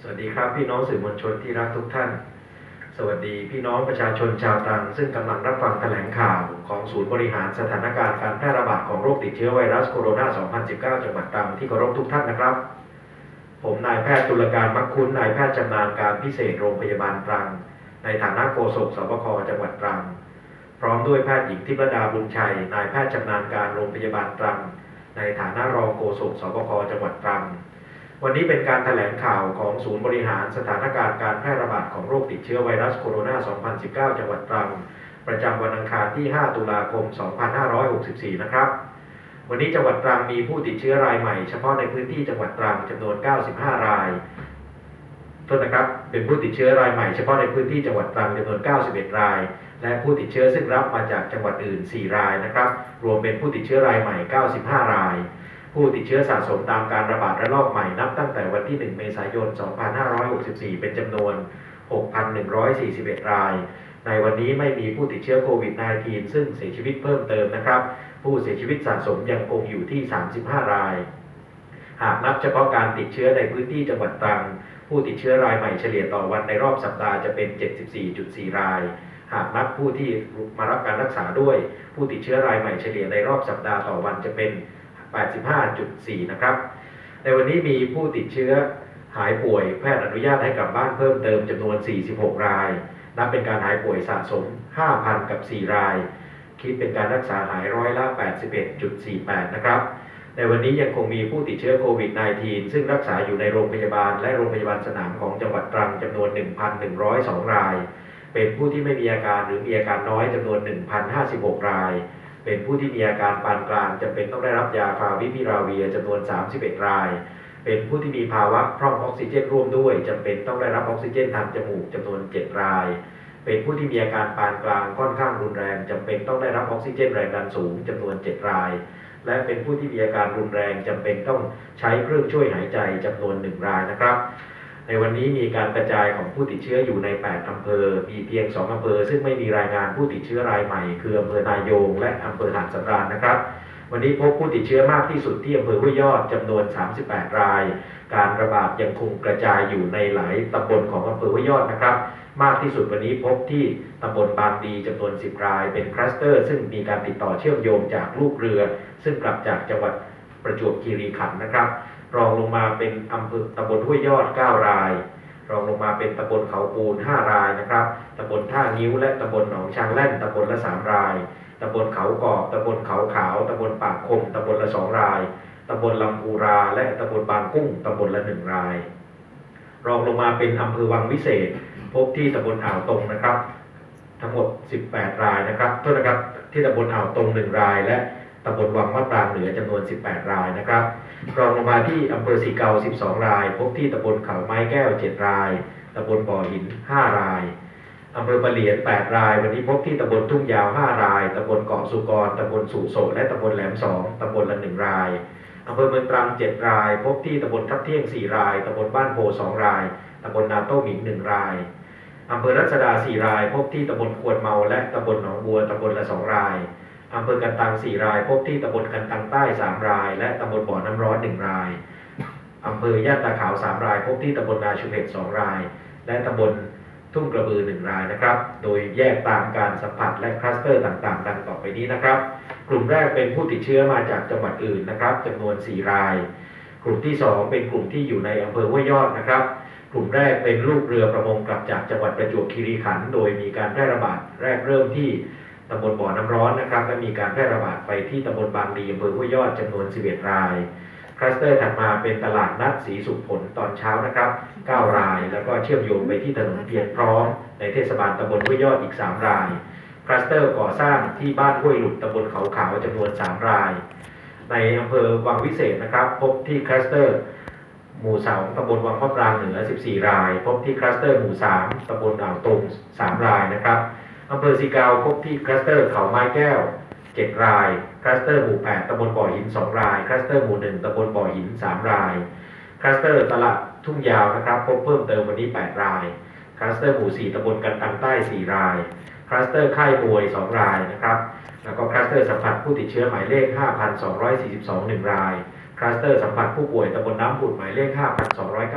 สวัสดีครับพี่น้องสื่อมวลชนที่รักทุกท่าน สวัสดีพี่น้องประชาชนชาวตรังซึ่งกำลังรับฟังแถลงข่าวของศูนย์บริหารสถานการณ์การแพร่ระบาดของโรคติดเชื้อไวรัสโคโรนา 2019 จังหวัดตรังที่เคารพทุกท่านนะครับ ผมนายแพทย์ตุลการมักคุ้นนายแพทย์ชำนาญการพิเศษโรงพยาบาลตรัง ในฐานะโฆษกสบคจังหวัดตรัง พร้อมด้วยแพทย์หญิงทิพดาบุญชัย นายแพทย์ชำนาญการโรงพยาบาลตรัง ในฐานะรองโฆษกสบคจังหวัดตรัง วันนี้เป็นการแถลงข่าวของศูนย์บริหารสถานการณ์การแพร่ระบาดของโรคติดเชื้อไวรัสโคโรนา 2019 จังหวัดตรัง ประจำวันอังคารที่ 5 ตุลาคม 2564 นะครับ วันนี้จังหวัดตรังมีผู้ติดเชื้อรายใหม่เฉพาะในพื้นที่จังหวัดตรังจำนวน 95 รายโทษนะครับ เป็นผู้ติดเชื้อรายใหม่เฉพาะในพื้นที่จังหวัดตรังจำนวน 91 ราย และผู้ติดเชื้อซึ่งรับมาจากจังหวัดอื่น 4 รายนะครับ รวมเป็นผู้ติดเชื้อรายใหม่ 95 ราย ผู้ติดเชื้อสะสมตามการระบาดระลอกใหม่ นับตั้งแต่วันที่ 1 เมษายน 2564 เป็นจำนวน 6,141 ราย ในวันนี้ไม่มีผู้ติดเชื้อโควิด -19 ซึ่งเสียชีวิตเพิ่มเติมนะครับ ผู้เสียชีวิตสะสมยังคงอยู่ที่ 35 ราย หากนับเฉพาะการติดเชื้อในพื้นที่จังหวัดตรัง ผู้ติดเชื้อรายใหม่เฉลี่ยต่อวันในรอบสัปดาห์จะเป็น 74.4 รายหากนับผู้ที่มารับการรักษาด้วย ผู้ติดเชื้อรายใหม่เฉลี่ยในรอบสัปดาห์ต่อวันจะเป็น 85.4 นะครับ ในวันนี้มีผู้ติดเชื้อหายป่วยแพทย์อนุญาตให้กลับบ้านเพิ่มเติมจำนวน 46 ราย นับเป็นการหายป่วยสะสม 5,000 กับ 4 ราย คิดเป็นการรักษาหายร้อยละ 81.48 นะครับ ในวันนี้ยังคงมีผู้ติดเชื้อโควิด -19 ซึ่งรักษาอยู่ในโรงพยาบาลและโรงพยาบาลสนามของจังหวัดตรังจำนวน 1,102 ราย เป็นผู้ที่ไม่มีอาการหรือมีอาการน้อยจำนวน 1,056 ราย เป็นผู้ที่มีอาการปานกลางจำเป็นต้องได้รับยาฟาวิพิราเวียจำนวน 31 ราย เป็นผู้ที่มีภาวะพร่องออกซิเจนร่วมด้วยจำเป็นต้องได้รับออกซิเจนทางจมูกจำนวน 7 ราย เป็นผู้ที่มีอาการปานกลางค่อนข้างรุนแรงจำเป็นต้องได้รับออกซิเจนแรงดันสูงจำนวน 7 ราย และเป็นผู้ที่มีอาการรุนแรงจำเป็นต้องใช้เครื่องช่วยหายใจจำนวน 1 รายนะครับ ในวันนี้มีการกระจายของผู้ติดเชื้ออยู่ใน 8 อำเภอ มีเพียง 2 อำเภอ ซึ่งไม่มีรายงานผู้ติดเชื้อรายใหม่ คืออำเภอนายง และอำเภอหาดสำราญนะครับ วันนี้พบผู้ติดเชื้อมากที่สุดที่อำเภอห้วยยอดจำนวน 38 ราย การระบาดยังคงกระจายอยู่ในหลายตำบลของอำเภอห้วยยอดนะครับ มากที่สุดวันนี้พบที่ตำบลบางดีจำนวน 10 ราย เป็นคลัสเตอร์ ซึ่งมีการติดต่อเชื่อมโยงจากลูกเรือ ซึ่งกลับจากจังหวัดประจวบคีรีขันธ์นะครับ รองลงมาเป็นอำเภอตำบลห้วยยอด 9 ราย รองลงมาเป็นตำบลเขาปูน 5 รายนะครับตำบลท่างิ้ว และตำบลหนองช้างแล่นตำบลละ 3 รายตำบลเขากอบตำบลเขาขาวตำบลปากคมตำบลละ2รายตำบลลำพูรา และตำบลบางกุ้งตำบลละ1ราย รองลงมาเป็นอำเภอวังวิเศษ พบที่ตำบลอ่าวตรงนะครับ ทั้งหมด 18 รายนะครับโทษนะครับที่ตำบลอ่าวตรง1ราย และ ตำบลวังมะปรางเหนือจำนวน 18 รายนะครับ รองลงมาที่อำเภอสีเกา 12 ราย พบที่ตำบลเขาไม้แก้ว 7 รายตำบลบ่อหิน 5 รายอำเภอปะเหลียน 8 ราย วันนี้พบที่ตำบลทุ่งยาว 5 รายตำบลเกาะสุกรตำบลสุโสและตำบลแหลม2ตำบลละ 1 รายอำเภอเมืองตรัง 7 ราย พบที่ตำบลทับเที่ยง 4 รายตำบลบ้านโพ 2 รายตำบลนาโต้หมิง 1 รายอำเภอรัชดา 4 ราย พบที่ตำบลควนเมาและตำบลหนองบัวตำบลละ 2 ราย อำเภอกันตัง4ราย พบที่ตำบลกันตังใต้3ราย และตำบลบ่อน้ำร้อน1รายอำเภอย่านตาขาว3ราย พบที่ตำบลนาชุมเห็ด2ราย และตำบลทุ่งกระบือ1รายนะครับ โดยแยกตามการสัมผัสและคลัสเตอร์ต่างๆ ดังต่อไปนี้นะครับ กลุ่มแรกเป็นผู้ติดเชื้อมาจากจังหวัดอื่นนะครับจำนวน 4 ราย กลุ่มที่ 2 เป็นกลุ่มที่อยู่ในอำเภอห้วยยอดนะครับ กลุ่มแรกเป็นลูกเรือประมงกลับจากจังหวัดประจวบคีรีขันธ์ โดยมีการแพร่ระบาดแรกเริ่มที่ ตำบลบ่อน้ำร้อนนะครับและมีการแพร่ระบาดไปที่ตำบลบางดีอำเภอห้วยยอดจำนวน 11 ราย คลัสเตอร์ถัดมาเป็นตลาดนัดสีสุขผลตอนเช้านะครับ 9 ราย แล้วก็เชื่อมโยงไปที่ถนนเพียรพร้อม ในเทศบาลตำบลห้วยยอดอีก 3 ราย คลัสเตอร์ก่อสร้างที่บ้านห้วยหลุดตำบลเขาขาวจำนวน 3 ราย ในอำเภอวังวิเศษนะครับ พบที่คลัสเตอร์หมู่สองตำบลวังมะปรางเหนือ 14 ราย พบที่คลัสเตอร์หมู่ 3ตำบลอ่าวตง3 รายนะครับ อำเภอสีเกาพบที่คลัสเตอร์เขาไม้แก้ว 7 ราย คลัสเตอร์หมู่ 8ตำบลบ่อหิน 2 ราย คลัสเตอร์หมู่ 1ตำบลบ่อหิน 3 ราย คลัสเตอร์ตลาดทุ่งยาวนะครับพบเพิ่มเติมวันนี้ 8 ราย คลัสเตอร์หมู่ 4ตำบลกันตังใต้ 4 ราย คลัสเตอร์ค่ายมวย 2 รายนะครับ แล้วก็คลัสเตอร์สัมผัสผู้ติดเชื้อหมายเลข 5,242 1 ราย คลัสเตอร์สัมผัสผู้ป่วยตำบลน้ำผุดหมายเลข 5,294 2 ราย